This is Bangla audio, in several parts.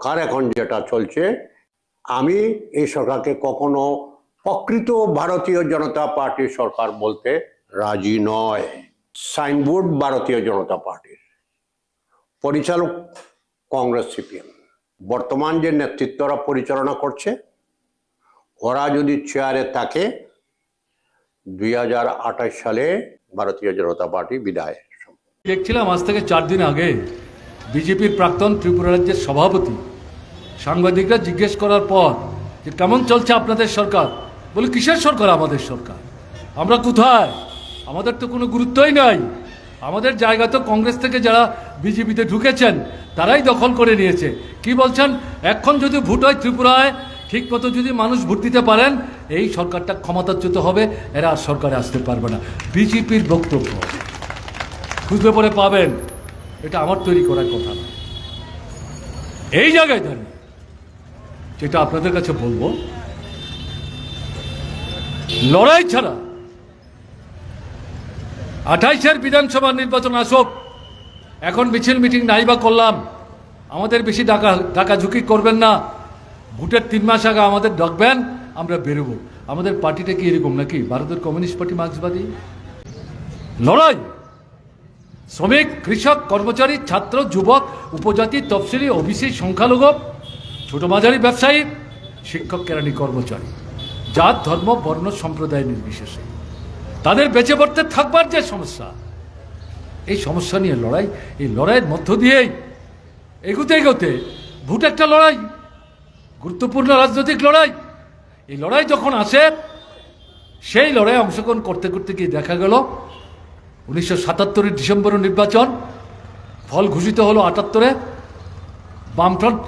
সরকার এখন যেটা চলছে? আমি এই সরকারকে কখনো প্রকৃত ভারতীয় জনতা পার্টির সরকার বলতে রাজি নয়। সাইনবোর্ড ভারতীয় জনতা পার্টির। পরিচালক কংগ্রেস সিপিএম। বর্তমান যে নেতৃত্বরা পরিচালনা করছে, ওরা যদি চেয়ারে থাকে, দুই হাজার আঠাশ সালে ভারতীয় জনতা পার্টি বিদায় দেখছিলাম আজ থেকে চার দিন আগে বিজেপির প্রাক্তন ত্রিপুরা রাজ্যের সভাপতি। সাংবাদিকরা জিজ্ঞেস করার পর যে কেমন চলছে আপনাদের সরকার? বলে, কিসের সরকার আমাদের সরকার? আমরা কোথায়? আমাদের তো কোনো গুরুত্বই নাই। আমাদের জায়গা তো কংগ্রেস থেকে যারা বিজেপিতে ঢুকেছেন, তারাই দখল করে নিয়েছে। কি বলছেন? এখন যদি ভোট হয় ত্রিপুরায়, ঠিক মতো যদি মানুষ ভোট দিতে পারেন, এই সরকারটা ক্ষমতাচ্যুত হবে, এরা আর সরকারে আসতে পারবে না। বিজেপির বক্তব্য। খুঁজলে পরে পাবেন। এটা আমার তৈরি করার কথা না। এই জায়গায় দাঁড়িয়ে যেটা আপনাদের কাছে বলব, লড়াই ছাড়া আঠাইশের বিধানসভা নির্বাচন আসুক, এখন মিছিল মিটিং নাই বা করলাম, আমাদের বেশি ডাকা ডাকা ঝুঁকি করবেন না। ভোটের তিন মাস আগে আমাদের ডাকবেন, আমরা বেরোবো। আমাদের পার্টিটা কি এরকম নাকি? ভারতের কমিউনিস্ট পার্টি মার্ক্সবাদী? লড়াই! শ্রমিক, কৃষক, কর্মচারী, ছাত্র, যুবক, উপজাতি, তফসিলি, ওবিসি, সংখ্যালঘু, ছোট মাঝারি ব্যবসায়ী, শিক্ষক, কেরানি কর্মচারী, জাত, ধর্ম, বর্ণ, সম্প্রদায় নির্বিশেষে। তাদের বেঁচে পড়তে থাকবার যে সমস্যা, এই সমস্যা নিয়ে লড়াই, এই লড়াইয়ের মধ্য দিয়েই এগোতে এগোতে ভোট একটা লড়াই, গুরুত্বপূর্ণ রাজনৈতিক লড়াই। এই লড়াই যখন আসে, সেই লড়াই অংশগ্রহণ করতে করতে গিয়ে দেখা গেল উনিশশো সাতাত্তরের ডিসেম্বর নির্বাচন, ফল ঘোষিত হলো আটাত্তরে, বামফ্রন্ট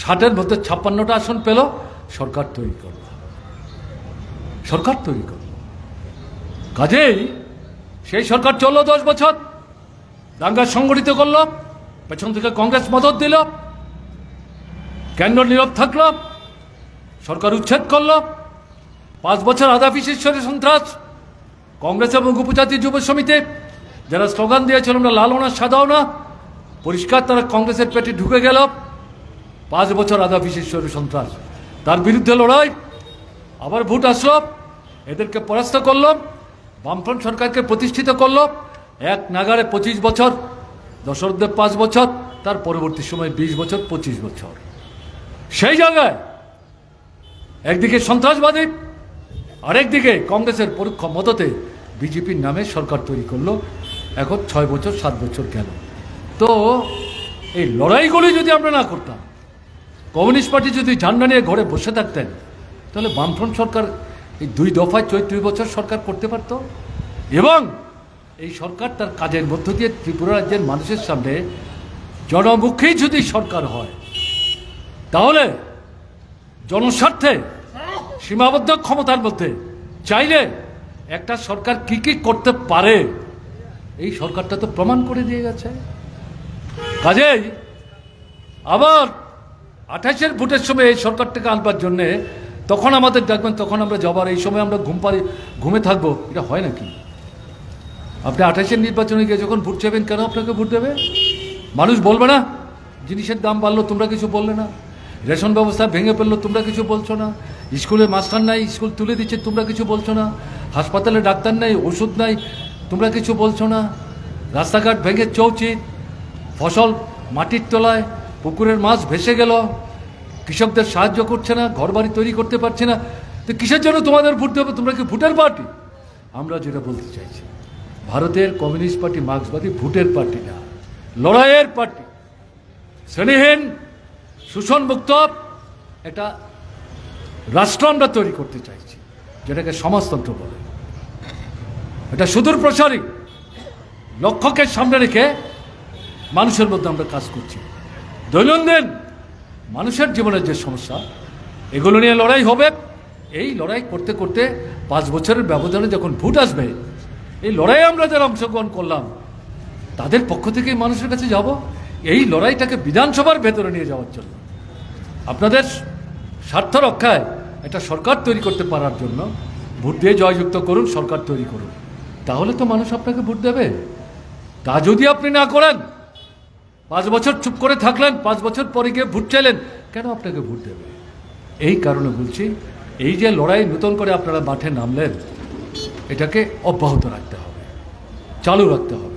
ষাটের মধ্যে ছাপ্পান্নটা আসন পেল, সরকার তৈরি করল। সরকার তৈরি করল। কাজেই সেই সরকার চলল দশ বছর, দাঙ্গা সংগঠিত করল, পেছন থেকে কংগ্রেস মদত দিল, কেন্দ্র নীরব থাকল, সরকার উচ্ছেদ করল, পাঁচ বছর আদাফি শিষ্যরে সন্ত্রাস কংগ্রেস এবং উপজাতি যুব সমিতি, যারা স্লোগান দিয়েছিল, আমরা লালও না সাদাও না। পরিষ্কার, তারা কংগ্রেসের পেটে ঢুকে গেল। পাঁচ বছর আধা বিশেষরে সন্ত্রাস। তার বিরুদ্ধে লড়াই। আবার ভোট আসলো। এদেরকে পরাস্ত করল। বামফ্রন্ট সরকারকে প্রতিষ্ঠিত করল। এক নাগারে পঁচিশ বছর, দশরথদেব পাঁচ বছর, তার পরবর্তী সময় বিশ বছর, পঁচিশ বছর। সেই জায়গায় একদিকে সন্ত্রাসবাদী, আরেকদিকে কংগ্রেসের পরোক্ষ মদতে বিজেপির নামে সরকার তৈরি করল। এখন ছয় বছর, সাত বছর গেল তো এই লড়াইগুলি যদি আমরা না করতাম, কমিউনিস্ট পার্টি যদি ঝান্ডা নিয়ে ঘরে বসে থাকতেন, তাহলে বামফ্রন্ট সরকার এই দুই দফায় চৈত্রিশ বছর সরকার করতে পারত। এবং এই সরকার তার কাজের মধ্য দিয়ে ত্রিপুরা রাজ্যের মানুষের সামনে জনমুখী যদি সরকার হয়, তাহলে জনস্বার্থে সীমাবদ্ধ ক্ষমতার মধ্যে চাইলে একটা সরকার কি কি করতে পারে, এই সরকারটা তো প্রমাণ করে দিয়ে গেছে। কাজেই আবার আঠাশের ভোটের সময় এই সরকারটাকে আনবার জন্যে তখন আমাদের ডাকবেন, তখন আমরা যাবার, এই সময় আমরা ঘুম পারি ঘুমে থাকব, এটা হয় নাকি? আপনি আঠাশের নির্বাচনে গিয়ে যখন ভোট চাইবেন, কেন আপনাকে ভোট দেবে? মানুষ বলবে না, জিনিসের দাম বাড়লো, তোমরা কিছু বললে না। রেশন ব্যবস্থা ভেঙে ফেলল তোমরা কিছু বলছো না। স্কুলে মাস্টার নাই, স্কুল তুলে দিচ্ছে, তোমরা কিছু বলছো না। হাসপাতালে ডাক্তার নাই, ওষুধ নাই, তোমরা কিছু বলছো না? রাস্তাঘাট ভেঙে চৌচিত ফসল মাটির তলায়, পুকুরের মাছ ভেসে গেল। কৃষকদের সাহায্য করছে না, ঘরবাড়ি তৈরি করতে পারছে না। তো কিসের জন্য তোমাদের ভোট দেবে তোমরা কি ভোটের পার্টি? আমরা যেটা বলতে চাইছি, ভারতের কমিউনিস্ট পার্টি মার্ক্সবাদী ভোটের পার্টি না, লড়াইয়ের পার্টি। শ্রেণীহীন শোষণমুক্ত একটা রাষ্ট্র আমরা তৈরি করতে চাইছি, যেটাকে সমাজতন্ত্র বলে। এটা সুদূর প্রসারী। লক্ষ্যকে সামনে রেখে মানুষের মধ্যে আমরা কাজ করছি। দৈনন্দিন মানুষের জীবনের যে সমস্যা, এগুলো নিয়ে লড়াই হবে। এই লড়াই করতে করতে পাঁচ বছরের ব্যবধানে যখন ভোট আসবে, এই লড়াইয়ে আমরা যারা অংশগ্রহণ করলাম, তাদের পক্ষ থেকেই মানুষের কাছে যাব। এই লড়াইটাকে বিধানসভার ভেতরে নিয়ে যাওয়ার জন্য। আপনাদের স্বার্থ রক্ষায় একটা সরকার তৈরি করতে পারার জন্য ভোট দিয়ে জয়যুক্ত করুন, সরকার তৈরি করুন। তাহলে তো মানুষ আপনাকে ভোট দেবে। তা যদি আপনি না করেন, পাঁচ বছর চুপ করে থাকলেন, পাঁচ বছর পরে গিয়ে ভোট চাইলেন, কেন আপনাকে ভোট দেবে? এই কারণে বলছি, এই যে লড়াই নতুন করে আপনারা মাঠে নামলেন, এটাকে অব্যাহত রাখতে হবে, চালু রাখতে হবে।